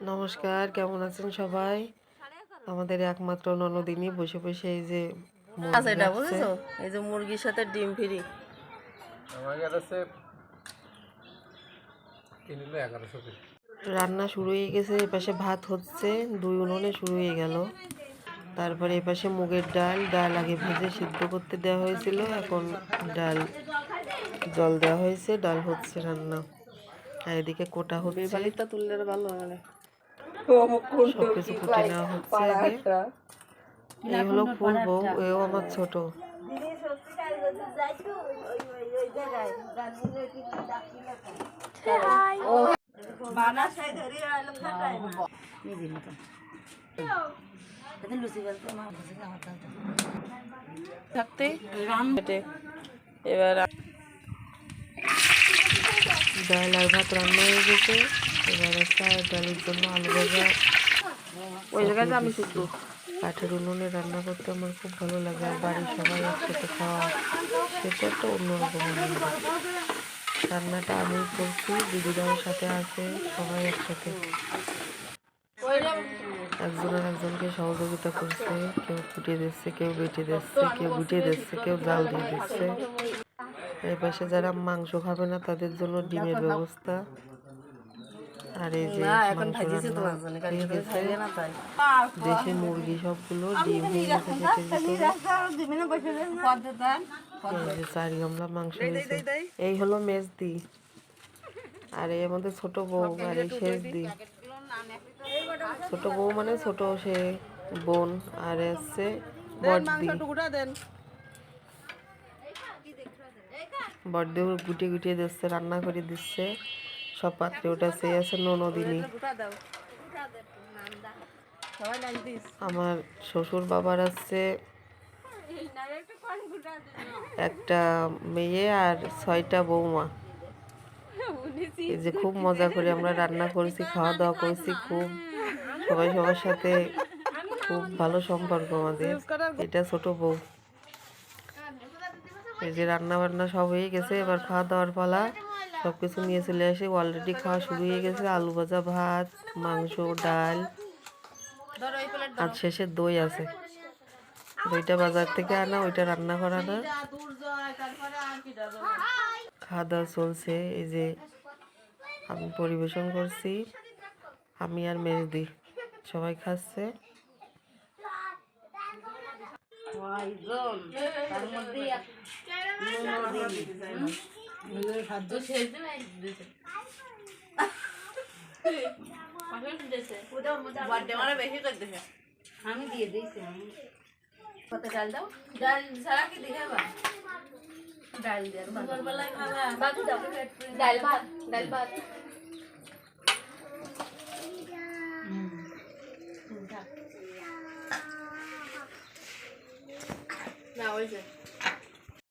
নমস্কার কেমন আছেন সবাই? আমাদের একমাত্র ননদিনী বসে বসে এই যে মুরগি এটা বুঝেছ? এই যে মুরগির সাথে ডিম ফ্রি। রান্না শুরু হয়ে গেছে এপাশে ভাত হচ্ছে দুই উনুনে শুরু হয়ে গেল। তারপরে এপাশে মুগের ডাল ডাল আগে ভেজে সিদ্ধ করতে দেওয়া হয়েছিল এখন ডাল জল দেওয়া হয়েছে ডাল হচ্ছে রান্না। আর এদিকে কোটা হবে বালিটা তুললে ভালো মানে সবকিছু কুটে নেওয়া হচ্ছে এই হলো ফুল বউ এও আমার ছোট। থাকতে এবার ডাল আর ভাত রান্না হয়ে গেছে। এবার ডালের জন্য আলু ভাজা। ওই জায়গায় আমি শুধু কাঠের উনুনে রান্না করতে আমার খুব ভালো লাগে আর বাড়ির সবাই একসাথে খাওয়া সেটা একটা অন্যরকম আনন্দ রান্নাটা আমি করছি দিদিরাও সাথে আছে সবাই একসাথে। একজনের একজনকে সহযোগিতা করছে কেউ ফুটিয়ে দিচ্ছে কেউ বেটে দিচ্ছে কেউ গুটিয়ে দিচ্ছে কেউ জাল দিয়ে দিচ্ছে। এর পাশে যারা মাংস খাবে না তাদের জন্য ডিমের ব্যবস্থা। আর এই যে দেশি মুরগি সবগুলো ডিম চারি গামলা মাংস এই হলো মেজদি। আর এই আমাদের ছোট বউ আর এই শেষ দি ছোট বউ মানে ছোট সে বোন আর হচ্ছে বড়দি। বড়দি গুটিয়ে গুটিয়ে দিচ্ছে রান্না করে দিচ্ছে। সব পাত্রে সে আছে ননদিনী। আমার শ্বশুর বাবার আছে একটা মেয়ে আর ছয়টা বৌমা। এই যে খুব মজা করে আমরা রান্না করেছি খাওয়া দাওয়া করেছি, খুব সবাই সবার সাথে খুব ভালো সম্পর্ক আমাদের। এটা ছোট বউ। এই যে রান্না বান্না সব হয়ে গেছে, এবার খাওয়া দাওয়ার পালা। সব কিছু নিয়ে চলে আসে। অলরেডি খাওয়া শুরু হয়ে গেছে। আলু ভাজা, ভাত, মাংস, ডাল। আর শেষে দই আছে। দইটা বাজার থেকে আনা, ওইটা রান্না করা না। খাওয়া দাওয়া চলছে। এই যে আমি পরিবেশন করছি। আমি আর মেজদি সবাই খাচ্ছে। আমি দিয়ে দিয়েছি আমি কত ডাল দাও ডাল ছাড়া কি দিয়ে খাবা ডাল দিয়ে দুপুরবেলায় খাবা বাকি দাও ডাল ভাত ডাল ভাত না ওই যে